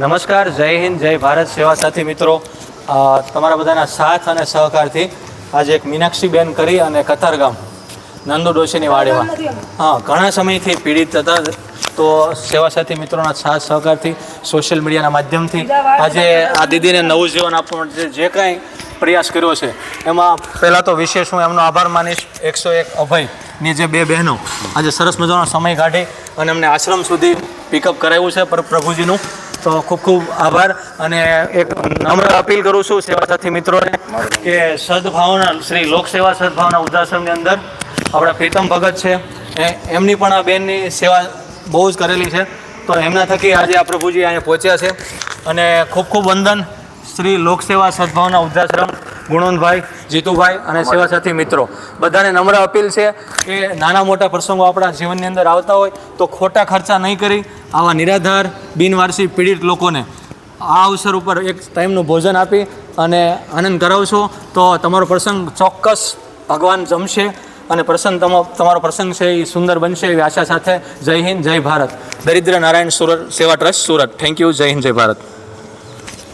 નમસ્કાર જય હિન્દ જય ભારત સેવા સાથી મિત્રો. તમારા બધાના સાથ અને સહકારથી આજે એક મીનાક્ષીબેન કરી અને કતારગામ નંદુ ડોશીની વાડીમાં. હા ઘણા સમયથી પીડિત હતા તો સેવા સાથી મિત્રોના સાથ સહકારથી સોશિયલ મીડિયાના માધ્યમથી આજે આ દીદીને નવું જીવન આપવા માટે જે કાંઈ પ્રયાસ કર્યો છે એમાં પહેલાં તો વિશેષ હું એમનો આભાર માનીશ એકસો એક અભયની જે બે બહેનો આજે સરસ મજાનો સમય કાઢી અને અમને આશ્રમ સુધી પિકઅપ કરાવ્યું છે પર પ્રભુજીનું. તો ખૂબ ખૂબ આભાર અને એક નમ્ર અપીલ કરું છું સેવા સાથી મિત્રોને કે સદભાવના, શ્રી લોકસેવા સદભાવના વૃદ્ધાશ્રમની અંદર આપણા પ્રીતમ ભગત છે એમની પણ આ બેનની સેવા બહુ જ કરેલી છે. તો એમના થકી આજે આ પ્રભુજી અહીંયા પહોંચ્યા છે. અને ખૂબ ખૂબ વંદન, શ્રી લોકસેવા સદભાવના વૃદ્ધાશ્રમ ગુણવંતભાઈ જીતુભાઈ અને સેવા સાથી મિત્રો. બધાને નમ્ર અપીલ છે કે નાના મોટા પ્રસંગો આપણા જીવનની અંદર આવતા હોય તો ખોટા ખર્ચા નહીં કરી આવા નિરાધાર બિનવારસી પીડિત લોકોને આ અવસર ઉપર એક ટાઈમનું ભોજન આપી અને આનંદ કરાવશો તો તમારો પ્રસંગ ચોક્કસ ભગવાન જમશે અને પ્રસંગ તમો તમારો પ્રસંગ છે એ સુંદર બનશે એવી આશા સાથે જય હિન્દ જય ભારત. દરિદ્ર નારાયણ સુરત સેવા ટ્રસ્ટ સુરત. થેન્ક યુ જય હિન્દ જય ભારત.